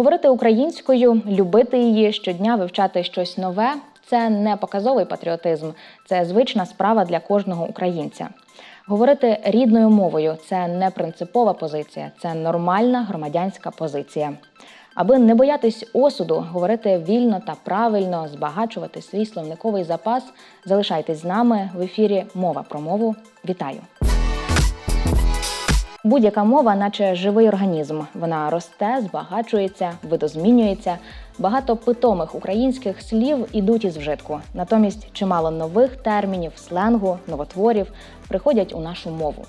Говорити українською, любити її, щодня вивчати щось нове це не показовий патріотизм, це звична справа для кожного українця. Говорити рідною мовою це не принципова позиція, це нормальна громадянська позиція. Аби не боятись осуду, говорити вільно та правильно, збагачувати свій словниковий запас, залишайтесь з нами в ефірі Мова про мову. Вітаю! Будь-яка мова, наче живий організм. Вона росте, збагачується, видозмінюється. Багато питомих українських слів ідуть із вжитку. Натомість чимало нових термінів, сленгу, новотворів приходять у нашу мову.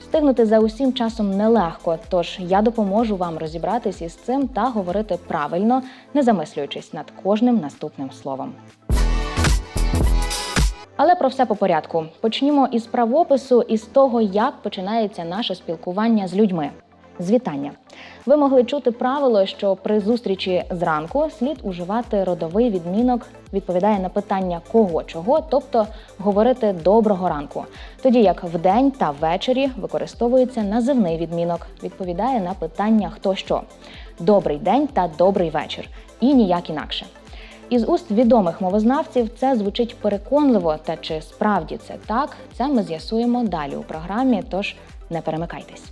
Встигнути за усім часом нелегко, тож я допоможу вам розібратись із цим та говорити правильно, не замислюючись над кожним наступним словом. Але про все по порядку. Почнімо із правопису і з того, як починається наше спілкування з людьми. З вітання. Ви могли чути правило, що при зустрічі зранку слід уживати родовий відмінок, відповідає на питання кого чого, тобто говорити доброго ранку. Тоді як вдень та ввечері використовується називний відмінок, відповідає на питання хто що. Добрий день та добрий вечір. І ніяк інакше. Із уст відомих мовознавців це звучить переконливо, та чи справді це так, це ми з'ясуємо далі у програмі, тож не перемикайтесь.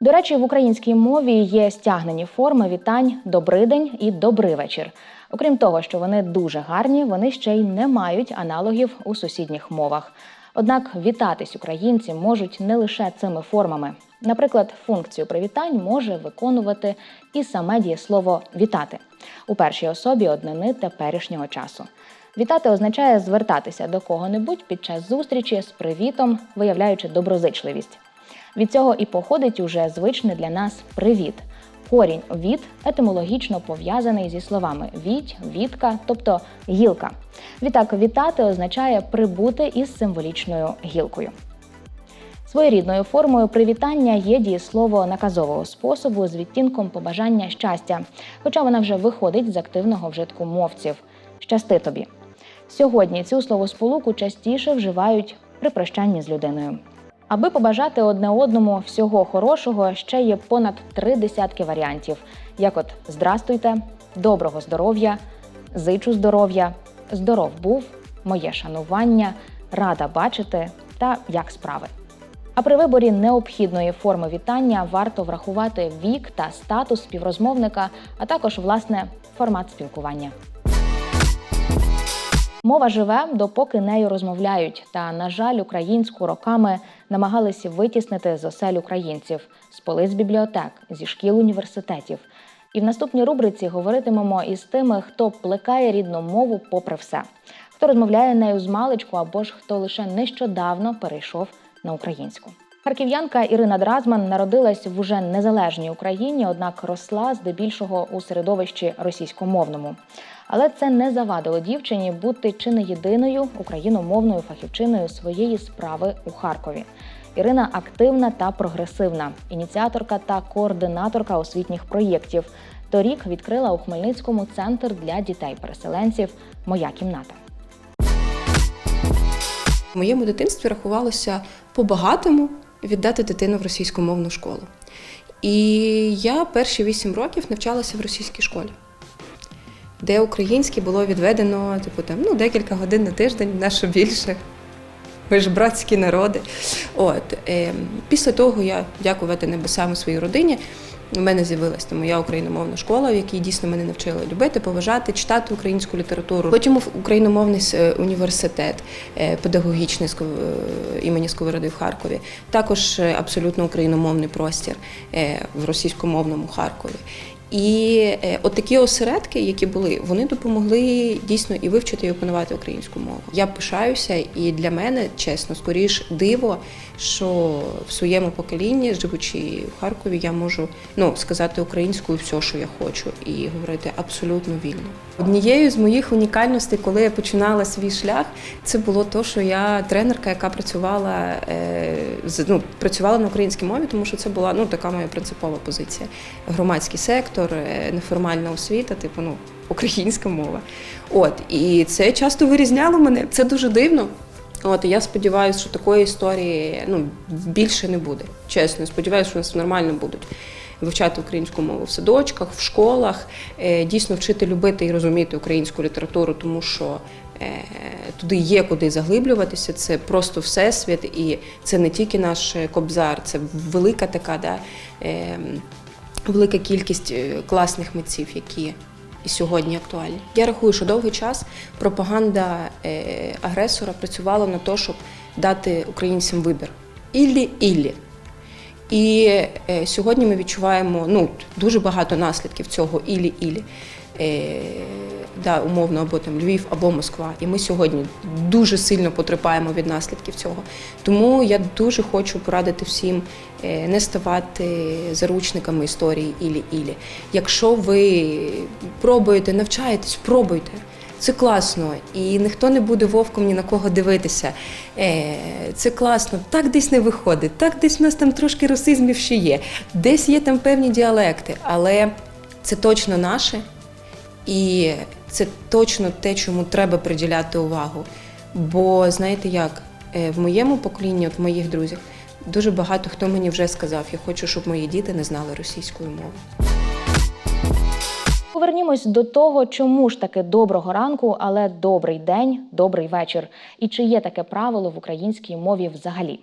До речі, в українській мові є стягнені форми вітань «добрий день» і «добрий вечір. Окрім того, що вони дуже гарні, вони ще й не мають аналогів у сусідніх мовах. Однак вітатись українці можуть не лише цими формами. Наприклад, функцію привітань може виконувати і саме дієслово вітати у першій особі однини теперішнього часу. Вітати означає звертатися до кого-небудь під час зустрічі з привітом, виявляючи доброзичливість. Від цього і походить уже звичний для нас привіт. Корінь від етимологічно пов'язаний зі словами віть, вітка, тобто гілка. Відтак, вітати означає прибути із символічною гілкою. Своєрідною формою привітання є дієслово наказового способу з відтінком побажання щастя, хоча вона вже виходить з активного вжитку мовців. Щасти тобі. Сьогодні цю словосполуку частіше вживають при прощанні з людиною. Аби побажати одне одному всього хорошого, ще є понад три десятки варіантів: як от здрастуйте, доброго здоров'я, зичу здоров'я, здоров був, моє шанування, рада бачити та як справи. А при виборі необхідної форми вітання варто врахувати вік та статус співрозмовника, а також власне формат спілкування. Мова живе, допоки нею розмовляють. Та, на жаль, українську роками намагалися витіснити з осель українців, з полиць бібліотек, зі шкіл університетів. І в наступній рубриці говоритимемо із тими, хто плекає рідну мову попри все, хто розмовляє нею з маличку або ж хто лише нещодавно перейшов на українську. Харків'янка Ірина Дразман народилась в уже незалежній Україні, однак росла здебільшого у середовищі російськомовному. Але це не завадило дівчині бути чи не єдиною україномовною фахівчиною своєї справи у Харкові. Ірина активна та прогресивна, ініціаторка та координаторка освітніх проєктів. Торік відкрила у Хмельницькому центр для дітей-переселенців Моя кімната. В моєму дитинстві рахувалося по-багатому віддати дитину в російськомовну школу. І я перші вісім років навчалася в російській школі, де українське було відведено типу, там, ну, декілька годин на тиждень, на що більше. Ми ж братські народи. От, е, після того я, дякувати небесам своїй родині, у мене з'явилася там моя україномовна школа, в якій дійсно мене навчили любити, поважати, читати українську літературу. Потім україномовний е, університет е, педагогічний е, імені Сковороди в Харкові. Також абсолютно україномовний простір в російськомовному Харкові. І е, от такі осередки, які були, вони допомогли дійсно і вивчити і опанувати українську мову. Я пишаюся, і для мене, чесно, скоріш диво, що в своєму поколінні, живучи в Харкові, я можу ну, сказати українською все, що я хочу, і говорити абсолютно вільно. Однією з моїх унікальностей, коли я починала свій шлях, це було те, що я тренерка, яка працювала е, ну, працювала на українській мові, тому що це була ну така моя принципова позиція. Громадський сектор, е, неформальна освіта, типу, ну українська мова. От і це часто вирізняло мене. Це дуже дивно. От я сподіваюся, що такої історії ну більше не буде. Чесно, сподіваюся, що у нас нормально будуть. вивчати українську мову в садочках, в школах, е, дійсно вчити любити і розуміти українську літературу, тому що е, туди є куди заглиблюватися. Це просто всесвіт, і це не тільки наш е, кобзар, це велика така да, е, велика кількість е, класних митців, які і сьогодні актуальні. Я рахую, що довгий час пропаганда е, агресора працювала на те, щоб дати українцям вибір іллі-іллі. І е, сьогодні ми відчуваємо ну, дуже багато наслідків цього ілі-ілі. Да, умовно, або там Львів, або Москва. І ми сьогодні дуже сильно потерпаємо від наслідків цього. Тому я дуже хочу порадити всім е, не ставати заручниками історії ілі-ілі. Якщо ви пробуєте, навчаєтесь, пробуйте. Це класно, і ніхто не буде вовком ні на кого дивитися. Е, це класно, так десь не виходить, так десь в нас там трошки расизмів ще є, десь є там певні діалекти, але це точно наше, і це точно те, чому треба приділяти увагу. Бо знаєте як, е, в моєму поколінні, от в моїх друзях, дуже багато хто мені вже сказав, я хочу, щоб мої діти не знали російської мови. Повернімось до того, чому ж таки доброго ранку, але добрий день, добрий вечір. І чи є таке правило в українській мові взагалі?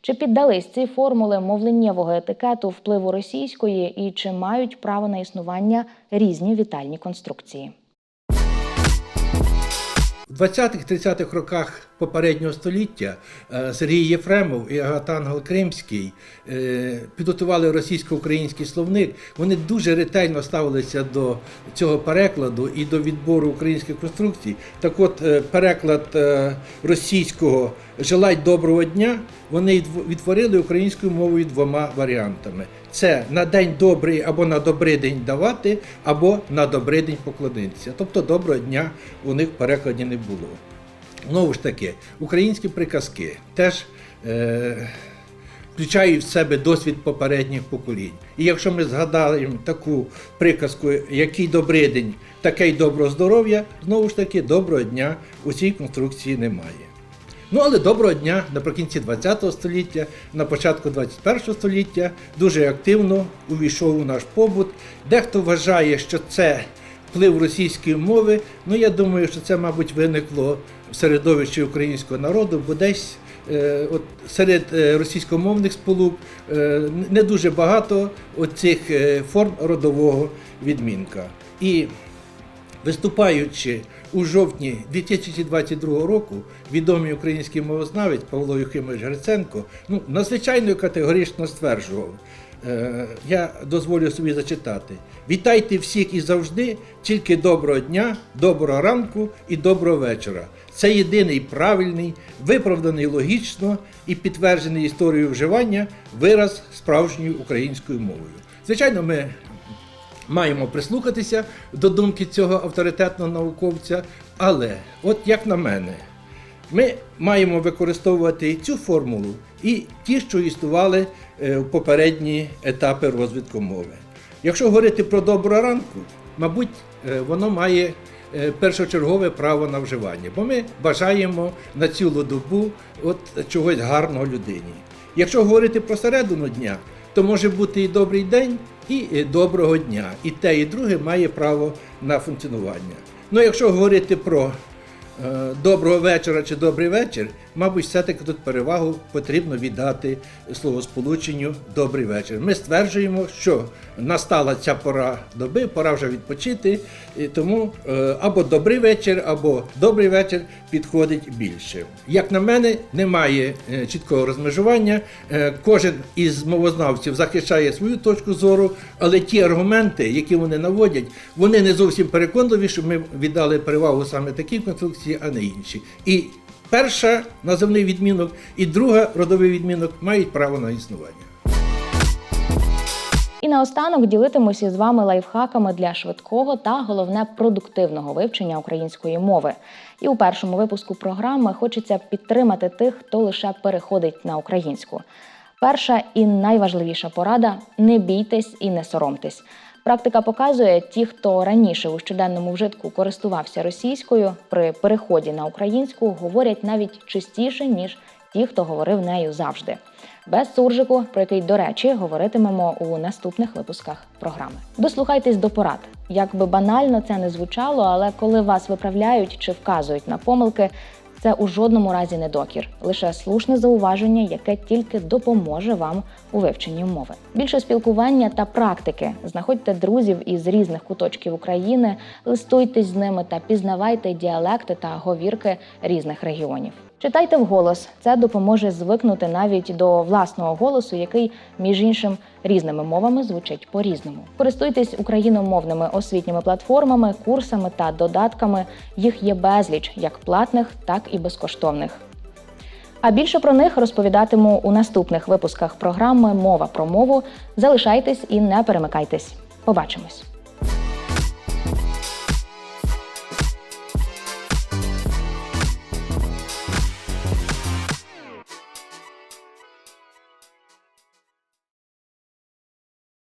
Чи піддались ці формули мовленнєвого етикету впливу російської, і чи мають право на існування різні вітальні конструкції? В 20-30-х роках попереднього століття е, Сергій Єфремов і Агатангел Кримський е, підготували російсько-український словник. Вони дуже ретельно ставилися до цього перекладу і до відбору українських конструкцій. Так от, е, переклад російського Желать доброго дня вони відтворили українською мовою двома варіантами: це на день добрий або на добрий день давати, або на добрий день поклонитися. Тобто доброго дня у них в перекладі не було. Знову ж таки, українські приказки теж е, включають в себе досвід попередніх поколінь. І якщо ми згадаємо таку приказку, який добрий день, таке й доброго здоров'я, знову ж таки, доброго дня у цій конструкції немає. Ну, але доброго дня наприкінці ХХ століття, на початку ХХІ століття дуже активно увійшов у наш побут. Дехто вважає, що це вплив російської мови. Ну, я думаю, що це, мабуть, виникло в середовищі українського народу, бо десь е, от, серед е, російськомовних сполук е, не дуже багато оцих форм родового відмінка. І Виступаючи у жовтні 2022 року, відомий український мовознавець Павло Юхимович Гриценко ну, надзвичайно категорично стверджував. е, Я дозволю собі зачитати: Вітайте всіх і завжди, тільки доброго дня, доброго ранку і доброго вечора. Це єдиний правильний, виправданий логічно і підтверджений історією вживання вираз справжньою українською мовою. Звичайно, ми маємо прислухатися до думки цього авторитетного науковця. Але, от як на мене, ми маємо використовувати і цю формулу, і ті, що існували е, в попередні етапи розвитку мови. Якщо говорити про доброго ранку, мабуть, е, воно має е, першочергове право на вживання, бо ми бажаємо на цілу добу от чогось гарного людині. Якщо говорити про середину дня, то може бути і добрий день, і доброго дня. І те, і друге має право на функціонування. Ну, якщо говорити про доброго вечора чи добрий вечір, мабуть, все-таки тут перевагу потрібно віддати словосполученню добрий вечір. Ми стверджуємо, що настала ця пора доби, пора вже відпочити, і тому е, або добрий вечір, або добрий вечір підходить більше. Як на мене, немає е, чіткого розмежування. Е, Кожен із мовознавців захищає свою точку зору, але ті аргументи, які вони наводять, вони не зовсім переконливі, що ми віддали перевагу саме такій конструкції, а не іншій. І перша називний відмінок, і друга родовий відмінок мають право на існування. І наостанок ділитимуся з вами лайфхаками для швидкого та головне продуктивного вивчення української мови. І у першому випуску програми хочеться підтримати тих, хто лише переходить на українську. Перша і найважливіша порада не бійтесь і не соромтесь. Практика показує, ті, хто раніше у щоденному вжитку користувався російською, при переході на українську говорять навіть частіше, ніж ті, хто говорив нею завжди. без суржику, про який, до речі, говоритимемо у наступних випусках програми. Дослухайтесь до порад. Як би банально це не звучало, але коли вас виправляють чи вказують на помилки, це у жодному разі не докір, лише слушне зауваження, яке тільки допоможе вам у вивченні мови. Більше спілкування та практики. Знаходьте друзів із різних куточків України, листуйтесь з ними та пізнавайте діалекти та говірки різних регіонів. Читайте вголос, це допоможе звикнути навіть до власного голосу, який, між іншим, різними мовами звучить по-різному. Користуйтесь україномовними освітніми платформами, курсами та додатками. Їх є безліч, як платних, так і безкоштовних. А більше про них розповідатиму у наступних випусках програми Мова про мову. Залишайтесь і не перемикайтесь. Побачимось!